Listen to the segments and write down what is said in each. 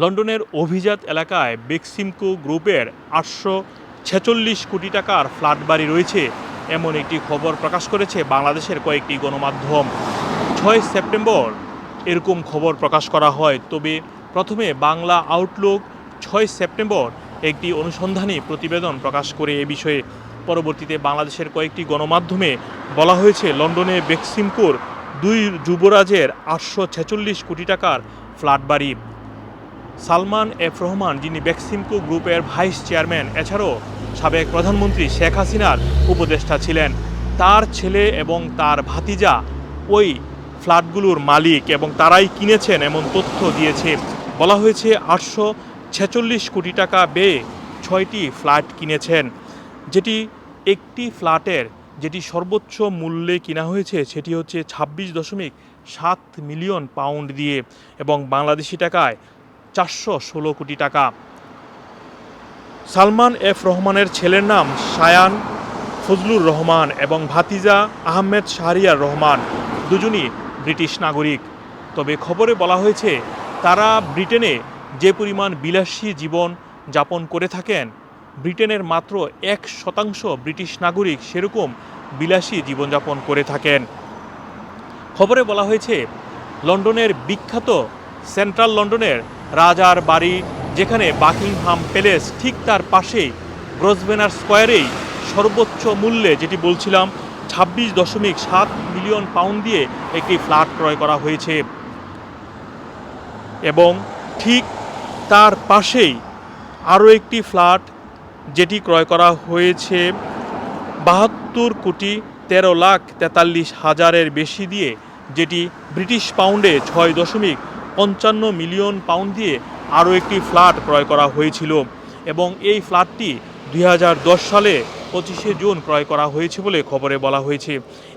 লন্ডনের অভিজাত এলাকায় বেক্সিমকো গ্রুপের আটশো ছেচল্লিশ কোটি টাকার ফ্ল্যাট বাড়ি রয়েছে, এমন একটি খবর প্রকাশ করেছে বাংলাদেশের কয়েকটি গণমাধ্যম। ছয় সেপ্টেম্বর এরকম খবর প্রকাশ করা হয়, তবে প্রথমে বাংলা আউটলুক ছয় সেপ্টেম্বর একটি অনুসন্ধানী প্রতিবেদন প্রকাশ করে এ বিষয়ে। পরবর্তীতে বাংলাদেশের কয়েকটি গণমাধ্যমে বলা হয়েছে, লন্ডনে বেক্সিমকোর দুই যুবরাজের আটশো ছেচল্লিশ কোটি টাকার ফ্ল্যাট বাড়ি সালমান এফ রহমান, যিনি বেক্সিমকো গ্রুপের ভাইস চেয়ারম্যান, এছাড়াও সাবেক প্রধানমন্ত্রী শেখ হাসিনার উপদেষ্টা ছিলেন। তার ছেলে এবং তার ভাতিজা ওই ফ্ল্যাটগুলোর মালিক এবং তারাই কিনেছেন এমন তথ্য দিয়েছে। বলা হয়েছে আটশো ছেচল্লিশ কোটি টাকা ব্যয়ে ছয়টি ফ্ল্যাট কিনেছেন। যেটি একটি ফ্ল্যাটের যেটি সর্বোচ্চ মূল্যে কিনা হয়েছে সেটি হচ্ছে ছাব্বিশ দশমিক সাত মিলিয়ন পাউন্ড দিয়ে এবং বাংলাদেশি টাকায় চারশো ষোলো কোটি টাকা। সালমান এফ রহমানের ছেলের নাম সায়ান ফজলুর রহমান এবং ভাতিজা আহমেদ শাহরিয়ার রহমান দুজনই ব্রিটিশ নাগরিক। তবে খবরে বলা হয়েছে, তারা ব্রিটেনে যে পরিমাণ বিলাসী জীবন যাপন করে থাকেন, ব্রিটেনের মাত্র এক শতাংশ ব্রিটিশ নাগরিক সেরকম বিলাসী জীবনযাপন করে থাকেন। খবরে বলা হয়েছে, লন্ডনের বিখ্যাত সেন্ট্রাল লন্ডনের রাজার বাড়ি, যেখানে বাকিংহাম প্যালেস ঠিক তার পাশেই গ্রসবেনার স্কোয়ারেই সর্বোচ্চ মূল্যে যেটি বলছিলাম, ছাব্বিশ দশমিক সাত মিলিয়ন পাউন্ড দিয়ে একটি ফ্ল্যাট ক্রয় করা হয়েছে। এবং ঠিক তার পাশেই আরও একটি ফ্ল্যাট যেটি ক্রয় করা হয়েছে, বাহাত্তর কোটি তেরো লাখ তেতাল্লিশ হাজারের বেশি দিয়ে, যেটি ব্রিটিশ পাউন্ডে ছয় দশমিক পঞ্চান্ন মিলিয়ন পাউন্ড দিয়ে আরও একটি ফ্ল্যাট ক্রয় করা হয়েছিল এবং এই ফ্ল্যাটটি দুই হাজার দশ সালে পঁচিশে জুন ক্রয় করা হয়েছে বলে খবরে বলা হয়েছে।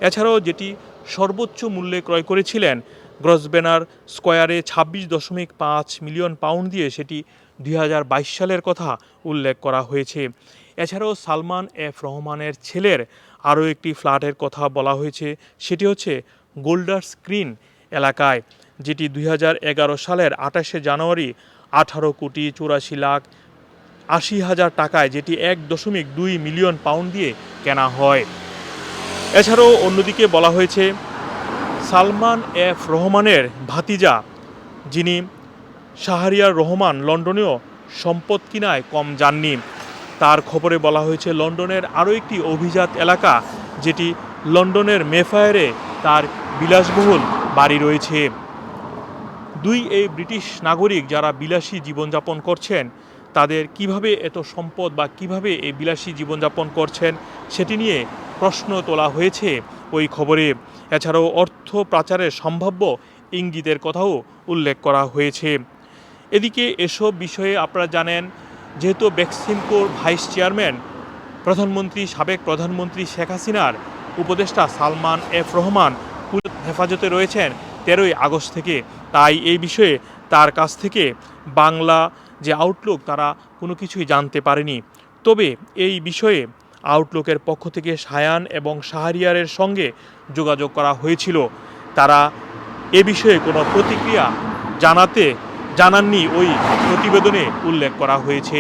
এছাড়াও যেটি সর্বোচ্চ মূল্যে ক্রয় করেছিলেন গ্রসবেনার স্কোয়ারে ছাব্বিশ দশমিক পাঁচ মিলিয়ন পাউন্ড দিয়ে সেটি দুই হাজার বাইশ সালের কথা উল্লেখ করা হয়েছে। এছাড়াও সালমান এফ রহমানের ছেলের আরও একটি ফ্ল্যাটের কথা বলা হয়েছে, সেটি হচ্ছে গোল্ডার স্ক্রিন এলাকায়, যেটি দু হাজার এগারো সালের আঠাশে জানুয়ারি আঠারো কোটি চুরাশি লাখ আশি হাজার টাকায়, যেটি এক দশমিক দুই মিলিয়ন পাউন্ড দিয়ে কেনা হয়। এছাড়াও অন্যদিকে বলা হয়েছে, সালমান এফ রহমানের ভাতিজা, যিনি শাহরিয়ার রহমান লন্ডনেও সম্পদ কিনায় কম যাননি। তার খবরে বলা হয়েছে, লন্ডনের আরও একটি অভিজাত এলাকা, যেটি লন্ডনের মেফায়ারে তার বিলাসবহুল বাড়ি রয়েছে। দুই এই ব্রিটিশ নাগরিক যারা বিলাসী জীবনযাপন করছেন, তাদের কীভাবে এত সম্পদ বা কীভাবে এই বিলাসী জীবনযাপন করছেন সেটি নিয়ে প্রশ্ন তোলা হয়েছে ওই খবরে। এছাড়াও অর্থ পাচারের সম্ভাব্য ইঙ্গিতের কথাও উল্লেখ করা হয়েছে। এদিকে এসব বিষয়ে আপনারা জানেন, যেহেতু বেক্সিমকোর ভাইস চেয়ারম্যান, প্রধানমন্ত্রী, সাবেক প্রধানমন্ত্রী শেখ হাসিনার উপদেষ্টা সালমান এফ রহমান হেফাজতে রয়েছেন তেরোই আগস্ট থেকে। তাই এই বিষয়ে তার কাছ থেকে বাংলা যে আউটলুক তারা কোনো কিছুই জানতে পারেনি। তবে এই বিষয়ে আউটলুকের পক্ষ থেকে সায়ান এবং শাহরিয়ারের সঙ্গে যোগাযোগ করা হয়েছিল। তারা এ বিষয়ে কোনো প্রতিক্রিয়া জানাতে জানাননি ওই প্রতিবেদনে উল্লেখ করা হয়েছে।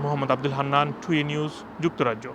মোহাম্মদ আব্দুল হান্নান টুই নিউজ, যুক্তরাজ্য।